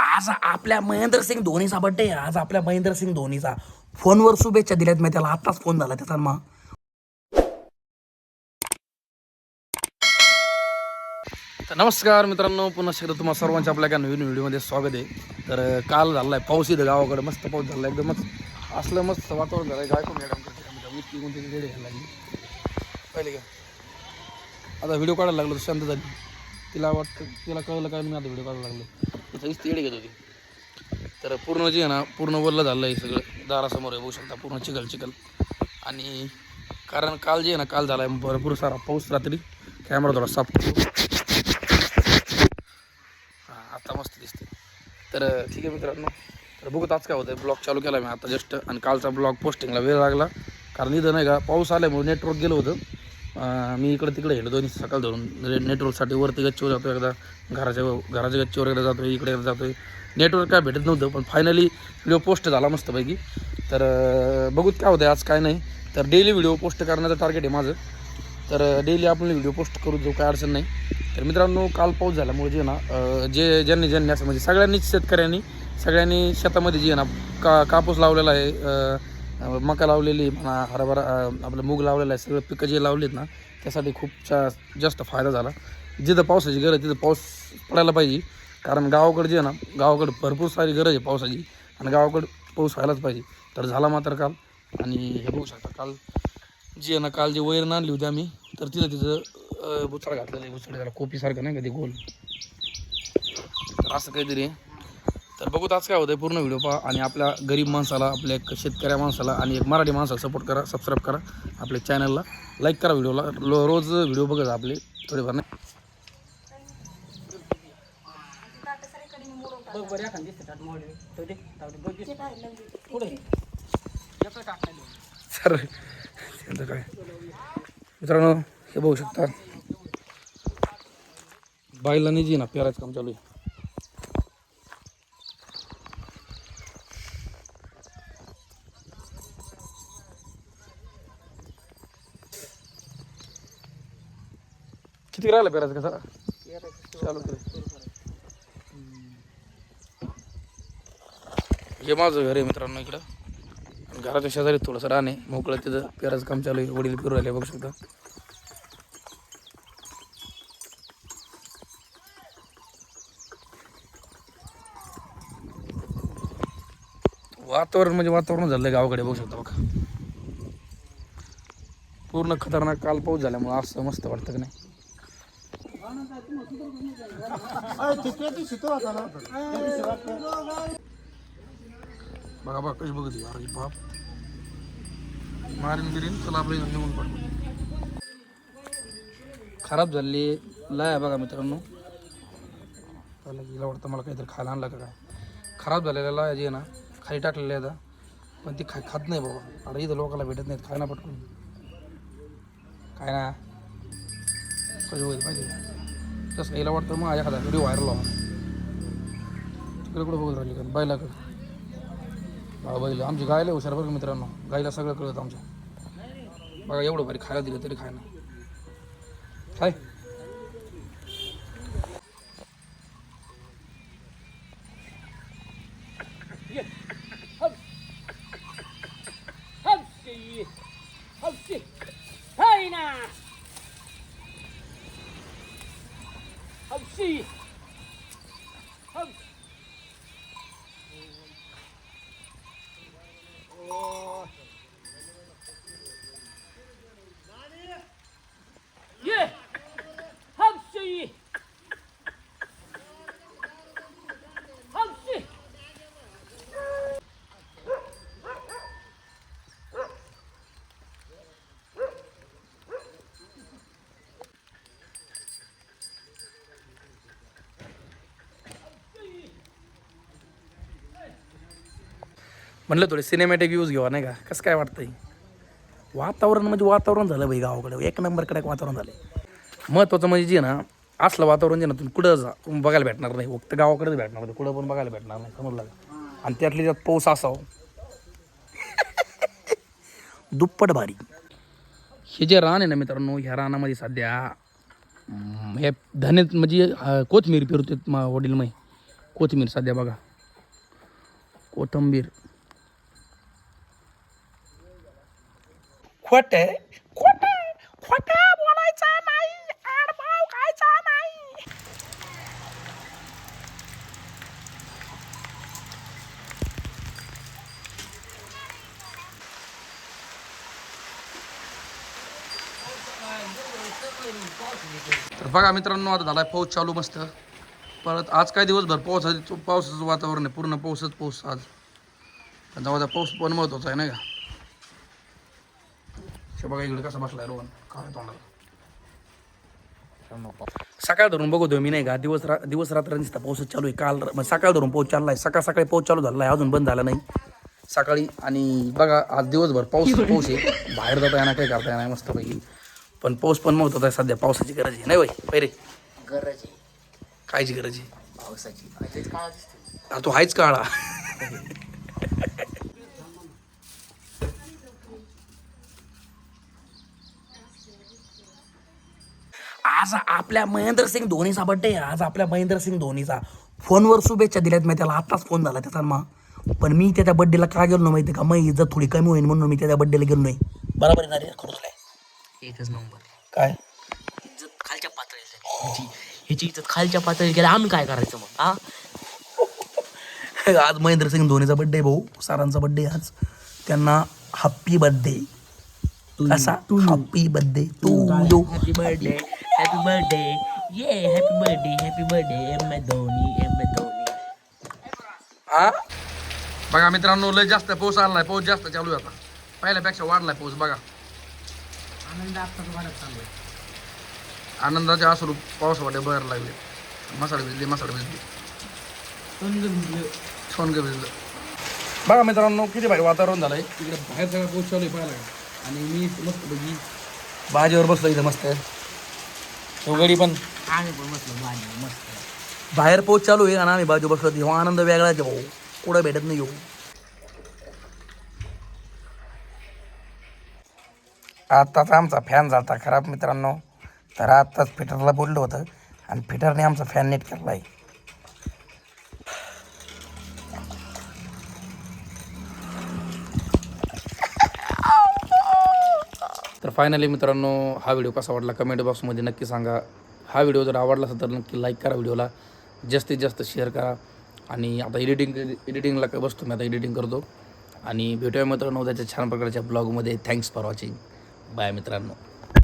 आज आपल्या महेंद्र सिंग धोनीचा बड्डे आहे. आज आपल्या महेंद्र सिंग धोनीचा. फोनवर शुभेच्छा दिल्यात मी त्याला. आत्ताच फोन झाला त्याचा मग. तर नमस्कार मित्रांनो. पुन्हा एकदा तुम्हाला सर्वांच्या आपल्या एका नवीन व्हिडिओमध्ये स्वागत आहे. तर काल झाला आहे पाऊस इथं गावाकडे. मस्त पाऊस झाला आहे एकदमच असलं मस्त वातावरण झालं आहे काय कोण मॅडम घ्यायला लागली? पहिले का आता व्हिडिओ काढायला लागलो तर शांत झाली. तिला वाटतं तिला कळलं काय मी आता व्हिडिओ काढू लागलो तिथं इस्ती येडे घेत होती. तर पूर्ण जे आहे ना पूर्ण वरलं झालं आहे सगळं. दारासमोर आहे बघू शकता पूर्ण चिखल चिखल. आणि कारण काल जे आहे ना काल झाला आहे भरपूर सारा पाऊस रात्री. कॅमेरा थोडा साफ हां आता मस्त दिसते तर ठीक आहे मित्रांनो. तर बघत आज काय होतं ब्लॉग चालू केला मी आता जस्ट आणि कालचा ब्लॉग पोस्टिंगला वेळ लागला. कारण इथं नाही का पाऊस आल्यामुळे नेटवर्क गेलं होतं. मी इकडे तिकडे गेलो दोन्ही सकाळ धरून. नेटवर्कसाठी वरती गच्चीवर जातो एकदा. घराच्या घराच्या गच्चीवर एकदा जातो इकडे एकदा जातो नेटवर्क काय भेटत नव्हतं पण फायनली व्हिडिओ पोस्ट झाला मस्तपैकी. तर बघूत काय होतं आज काय नाही. तर डेली व्हिडिओ पोस्ट करण्याचं टार्गेट आहे माझं. तर डेली आपण व्हिडिओ पोस्ट करू जो काय अडचण नाही. तर मित्रांनो काल पाऊस झाल्यामुळे जे ना जे ज्यांनी ज्यांनी असं म्हणजे सगळ्यांनीच शेतकऱ्यांनी सगळ्यांनी शेतामध्ये जे आहे ना का कापूस लावलेला आहे मका लावलेली म्हणा हरभरा आपलं मूग लावलेलं आहे सगळं पिकं जे लावलेत ना त्यासाठी खूप चा जास्त फायदा झाला. जिथं पावसाची गरज तिथं पाऊस पडायला पाहिजे. कारण गावाकडे जे आहे ना गावाकडे भरपूर सारी गरज आहे पावसाची. आणि गावाकडे पाऊस व्हायलाच पाहिजे. तर झाला मात्र काल. आणि हे बघू शकता काल जी आहे ना काल जे वैरण आणली होती आम्ही तर तिथं तिथं बुचडा घातलेलं आहे. बुचडा झाला कोपीसारखं नाही का ते गोल. तर असं काहीतरी आहे. तर बघूत आज काय होतं पूर्ण व्हिडिओ पहा आणि आपल्या गरीब माणसाला आपल्या एक शेतकऱ्या माणसाला आणि एक मराठी माणसाला सपोर्ट करा सबस्क्राईब करा आपल्या चॅनलला लाईक करा व्हिडिओला. लो रोज व्हिडिओ बघा आपले. थोडेफार नाही. सर काय? मित्रांनो हे बघू शकता. बाईला नाही जी ना पेरायचं काम चालू आहे किती राहिलं पेरायचं का सर? चालू हे माझं घर आहे मित्रांनो इकडं. घराच्या शेजारी थोडंसं राणे मोकळं तिथं पेराचं काम चालू आहे. वडील पिरू राहिले बघू शकता. वातावरण म्हणजे वातावरण झालं गावाकडे बघू शकता बघा. पूर्ण खतरनाक काल पाऊस झाल्यामुळे असं मस्त वाटतं की नाही? बघा बघा कशी बघत अरे बाप. मारीन बिरीन चला आपलं इथून पडतो खराब झाली. लय आहे बघा मित्रांनो. त्याला गेला वाटतं मला काहीतरी खायला आणलं का काय? खराब झालेला लय जे ना खाली टाकलेल्या आहे आता. पण ती खा खात नाही बाबा. अरे इथं लोकांना भेटत नाहीत खाय ना पटकून. काय ना? कशी होईल पाहिजे? तसं यायला वाटतं मग एखादा व्हिडिओ व्हायरल व्हावा तिकडे कुठं बघून राहिली का? बैलाकडे. हा बैल. आमची गायला हुशार बरं का मित्रांनो? गायला सगळं कळत आमच्या. बघा एवढं भारी खायला दिलं तरी खायला. আসছি म्हणलं थोडे सिनेमॅटिक व्ह्यूज घेवा नाही का? कसं काय वाटतंय? वातावरण म्हणजे वातावरण झालं भाई गावाकडे. एक नंबरकडे वातावरण झालं महत्त्वाचं म्हणजे जे ना असलं वातावरण जे ना तुम्ही कुठं जा बघायला भेटणार नाही. फक्त गावाकडेच भेटणार नाही. कुठं पण बघायला भेटणार नाही समजलं का? आणि त्यातली त्यात पाऊस असावं. दुप्पट भारी. हे जे रान आहे ना मित्रांनो ह्या रानामध्ये सध्या हे धने म्हणजे कोथमीर पेरतात वडील मै कोथिंबीर सध्या बघा. कोथंबीर. खोट खोट खोट बोलायचं नाही आडभाव खायचा नाही. तर बघा मित्रांनो आता झालाय पाऊस चालू मस्त. परत आज काय दिवसभर पाऊस पावसाचं वातावरण आहे. पूर्ण पाऊसच पाऊस आज. पण जाऊ द्या पाऊस पण महत्त्वाचा आहे नाही का? बघा इकडे कसा बसलाय रोहन. काय तोंडाला? सकाळ धरून बघतो मी नाही का? दिवस रा दिवस रात्र नुसता पाऊसच चालू आहे. काल म्हणजे सकाळ धरून पाऊस चाललाय. सकाळ सकाळी पाऊस चालू झाला आहे अजून बंद झाला नाही. सकाळी आणि बघा आज दिवसभर पाऊस पाऊस आहे. बाहेर जाता येणार काही करता येणार मस्तपैकी. पण पाऊस पण महत्त्वाचा आहे सध्या पावसाची गरज आहे नाही बाई? पहिले गरज आहे. कायची गरज आहे? पावसाची. दिसते तो हायच काळा. आज आपल्या महेंद्र सिंग धोनीचा बड्डे आहे. आज आपल्या महेंद्र सिंग धोनीचा. फोनवर शुभेच्छा दिल्यात मी त्याला. आत्ताच फोन झाला त्याचा मग. पण मी त्याच्या बड्डेला का गेलो नाही माहिती का? मग इज्जत थोडी कमी होईल म्हणून मी त्याच्या बड्डेला गेलो नाही. बरोबर आहे ना रे. एकच नंबर. काय? इज्जत खालच्या पातळीला ह्याची इज्जत खालच्या पातळीला गेला. आम्ही काय करायचं मग हा? आज महेंद्र सिंग धोनीचा बड्डे भाऊ. सरांचा बड्डे आज. त्यांना हॅप्पी बर्थडे कसा? हॅप्पी बर्थडे तू यो हॅपी बर्थडे हॅपी बर्थडे ये happy birthday happy birthday M A Dhoni M A Dhoni हा? बघा मित्रांनो लय जास्त पाऊस आलाय. पाऊस जास्त चालू आहे आता. पहिल्यापेक्षा वाढलाय पाऊस बघा. आनंद आत्ताच वाढत चालू आहे आनंदाचे अश्रू पाऊस वाटे बाहेर लागले. मसाले भिजले मसाले भिजले. सोनग भिजलं. बघा मित्रांनो किती भारी वातावरण झालंय. तिकडे बाहेर सगळा पाऊस चालू आहे पाहायला. आणि मी मस्त पैकी भाजीवर बसलो इथं मस्त. आहे चौघडी पण. आम्ही पण मस्त बाहेर मस्त. बाहेर पाऊस चालू आहे आणि आम्ही? बाजू बसलो तेव्हा आनंद वेगळाच आहे भाऊ. कुठं भेटत नाही येऊ आत्ताच आमचा फॅन झाला खराब मित्रांनो. तर आत्ताच फिटरला बोललो होतं आणि फिटरने आमचा फॅन नीट केला आहे फायनली मित्रांनो हा व्हिडिओ कसा वाटला? कमेंट बॉक्समध्ये नक्की सांगा. हा व्हिडिओ जर आवडला असेल तर नक्की लाईक करा व्हिडिओला जास्तीत जास्त शेअर करा. आणि आता एडिटिंग एडिटिंगला बसतो मी आता एडिटिंग करतो. आणि भेटूया मित्रांनो त्याच्या छान प्रकारच्या ब्लॉगमध्ये थँक्स फॉर वॉचिंग बाय मित्रांनो.